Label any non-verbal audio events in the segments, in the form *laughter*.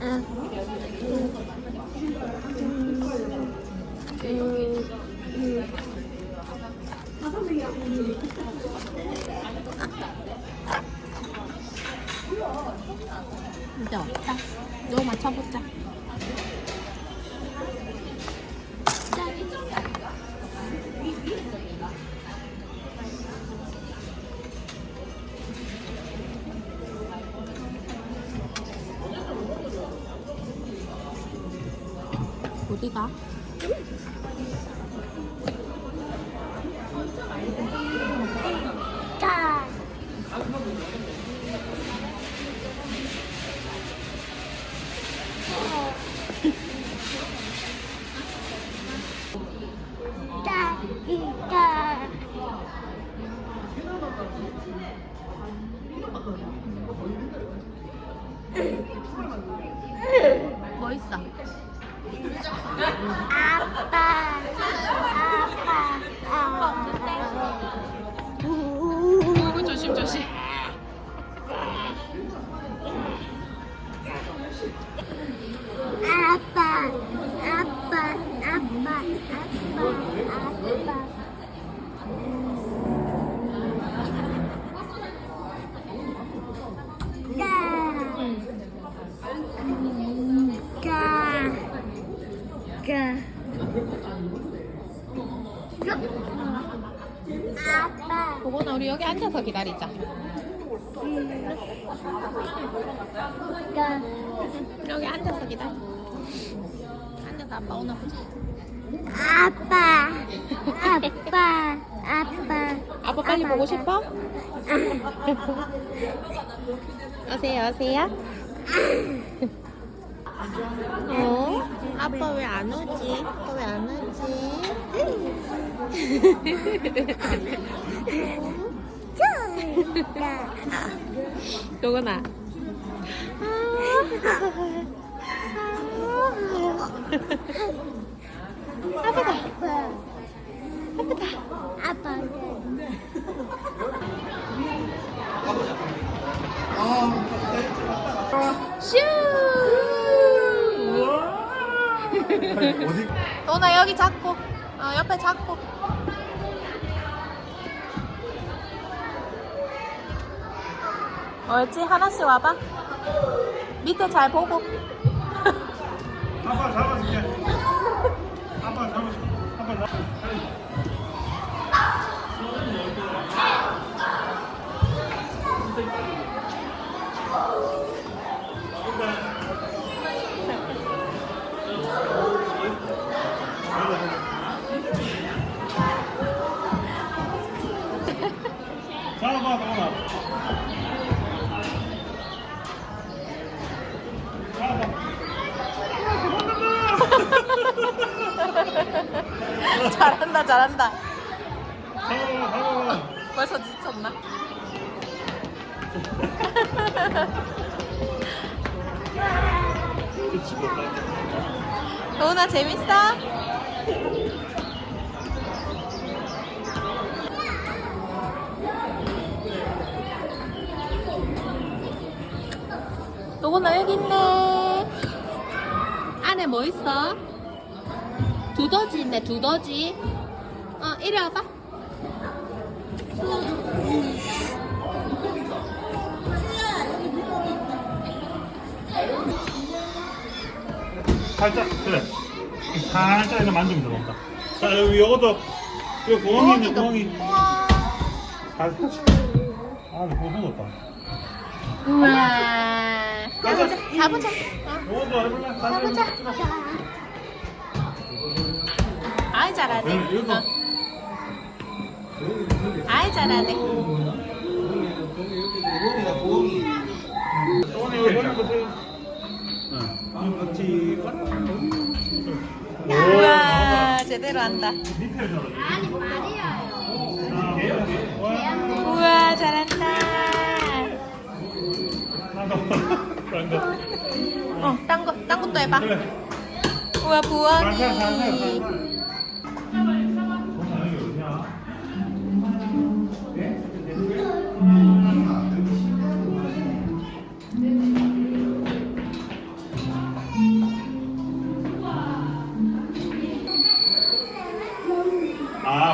응. 음. 음. 이제 없다. 너 맞춰보자. 어디가? 자. 자, 이자. 뭐 있어? 아빠, 아빠, 아빠. 어, 조심 조심. 보고나 우리 여기 앉아서 기다리자. 가. 여기 앉아서 기다려. 앉아서 아빠 오나 보자. 아빠, 아빠, 아빠. 아빠 빨리 보고 싶어? *laughs* 오세요, 오세요. *laughs* 어? 아빠 왜 안 오지? 아빠 왜 안 오지? *laughs* 가. 요거나. 아 너나 여기 잡고, 어, 옆에 잡고. 옳지? 하나씩 와봐. 밑에 잘 보고. 아빠 잡아줄게. 아빠 잡아줄게. 아빠 잡아. 잡아 *laughs* 잘한다, 잘한다. 잡아봐, 잡아봐. 벌써 지쳤나? 도훈아 재밌어? 도훈아 여기 있네 안에 뭐 있어? 두더지 있네 두더지 어 이리 와봐 살짝, 그래. 살짝 이렇게 만지면 들어온다. 자, 여기 요것도, 여기 구멍이 있네, 구멍이. 살짝. 아, 이거 구멍 없다. 우와 가보자 가보자 어. 요것도 해볼래? 가보자 아이 잘하네. 어. 아이 잘하네. 같이. 우와 제대로 한다 말이에요. 우와 잘한다. 어, 딴 거, 딴 것도 해봐. 우와, 부엉이.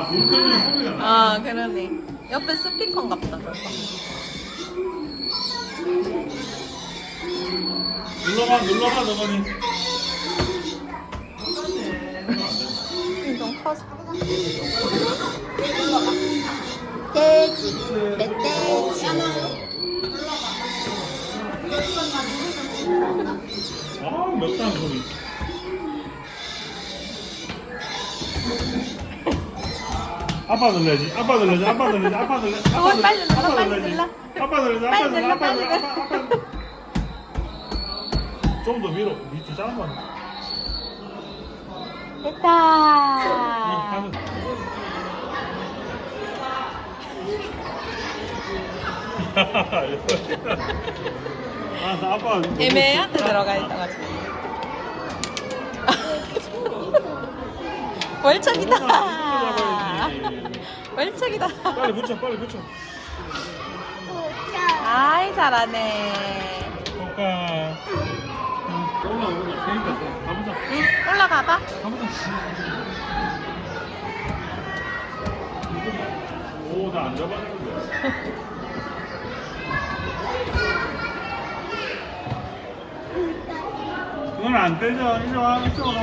터지는 소리가 나. 아 그러네 옆에 스피커인가 보다 눌러봐, 눌러봐, 너거니. 좀 커서 돼지 멧돼지 아, 몇단 소리. 아빠 놀래지, 아빠 놀래지, 아빠 놀래지, 아빠 놀래지, 아빠 어, 놀래지, 빨리 아빠 빨리 눌러. 아빠 놀래지, 아빠 눌러, 아빠 놀래지, 아빠, 아빠. 좀더 위로, 밑에 거. 됐다. *laughs* 아, 나 아빠. 애매한데 들어가 있어가지고 월척이다 월척이다 빨리 붙여, 빨리 붙여. 아이 잘하네 볼까. 올라오자. 재밌다. 가보자. 응 올라가봐 가보자. 오, 나안 잡았는데. *laughs* 그건 안 되죠. 이리 와, 이쪽으로.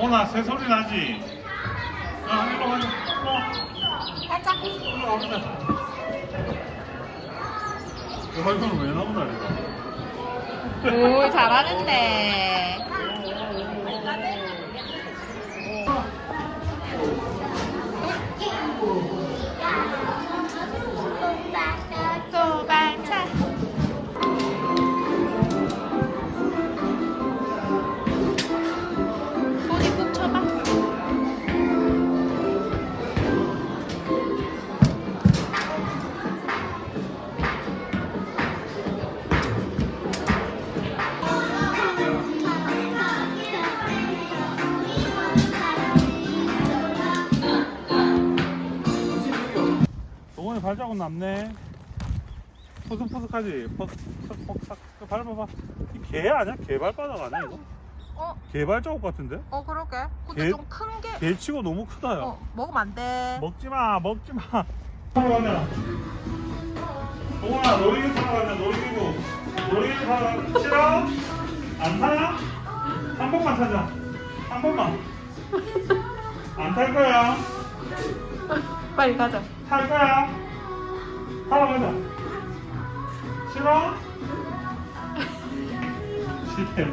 오나 새 소리 나지? 야, 일로 가자. 와. 가자 일로 가보자. 야, 이거는 왜 나오나, 이거? 오 잘하는데 발자국 남네. 푸석푸석하지? 퍽퍽퍽 밟아봐. 이개 아니야? 개 발바닥 아니야 이거? 어? 개 발자국 같은데? 어 그러게 근데 개- 좀 큰 게 개 치고 너무 크다 야. 어, 먹으면 안돼 먹지 마, 먹지 마. 타러 가자. 동원아 놀이기구 타러 가자. 놀이기구. 놀이기구 타러 가자. 싫어? 안 타? 한 번만 타자. 한 번만. 안 탈 거야. 빨리 가자 탈 거야. 타러 가자. 싫어? 싫대.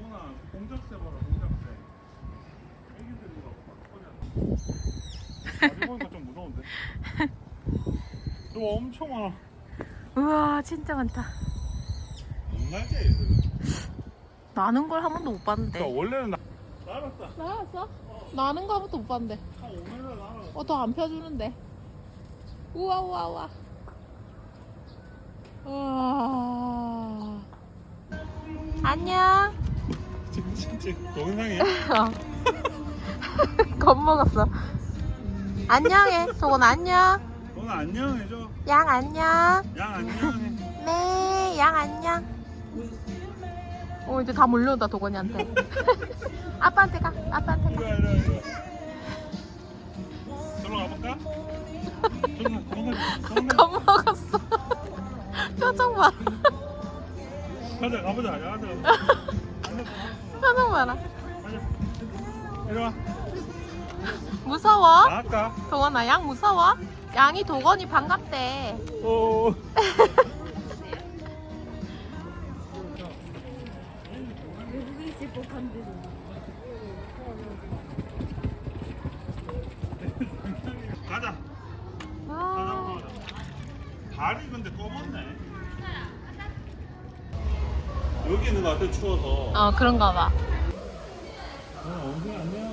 오나 공작새 봐라 공작새. 애기들이 막 꺼내. *laughs* 아직 보니까 좀 무서운데. 너 엄청 많아. 우와 진짜 많다 못날게 얘들. 나는 걸 한 번도 못 봤는데 그러니까 원래는 나. 날았다. 나왔어? 나는 거 한 번도 못 봤는데 한 5m 날아. 어 더 안 펴주는데 우와 우와 우와 우와 안녕 지금 진짜 동영상이야? *laughs* 겁먹었어 안녕해 도건 안녕 오늘 안녕해줘. 양 안녕 양 안녕해. *laughs* 네 양 안녕 어 이제 다 몰려온다 도건이한테 *laughs* 아빠한테 가 아빠한테 가 이리 와 이리 와 이리 와. 저로 가볼까? 저로. 겁먹었어 표정 봐 가자 가보자. 야, 가자. 가자. *laughs* 표정 봐라 가자. 이리 와. 무서워? 나갈까? 도건아 양 무서워? 양이 도건이 반갑대 오. 가자. 와. 발이 근데 검었네. 여기 있는 것 같아 추워서. 어 그런가 봐 어, 엉덩이 안녕.